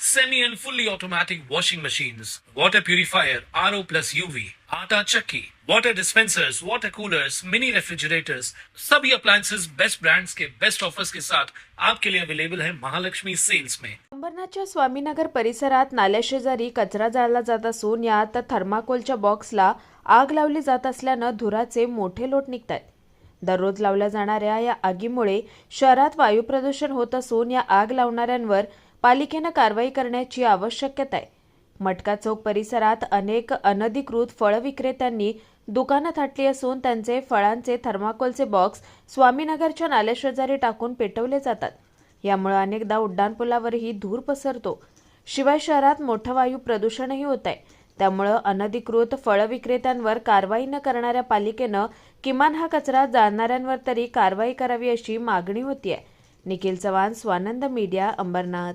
semi and fully automatic washing machines, water purifier, RO plus UV, आटा चक्की, water dispensers, water coolers, mini refrigerators, सभी appliances best brands के best offers के साथ आपके लिए अवेलेबल है महालक्ष्मी सेल्स में। अंबरनाथच्या स्वामीनगर परिसरात नाल्याशेजारी कचरा जाळला जात असून यात थर्माकोलच्या बॉक्सला आग लावली जात असल्यानं धुराचे मोठे लोट निघत आहेत दररोज लावल्या जाणाऱ्या या आगीमुळे शहरात वायू प्रदूषण होत असून या आग लावणाऱ्यांवर पालिकेनं कारवाई करण्याची आवश्यकता आहे. मटका चौक परिसरात अनेक अनधिकृत फळ विक्रेत्यांनी दुकानं थाटली असून त्यांचे फळांचे थर्माकोलचे बॉक्स स्वामीनगरच्या नाल्याशेजारी टाकून पेटवले जातात. यामुळे अनेकदा उड्डाणपुलावरही धूर पसरतो. शिवाय शहरात मोठं वायू प्रदूषणही होत आहे. त्यामुळं अनधिकृत फळ विक्रेत्यांवर कारवाई न करणाऱ्या पालिकेनं किमान हा कचरा जाळणाऱ्यांवर तरी कारवाई करावी अशी मागणी होती आहे Nikhil Chavan Swanand media Ambernath.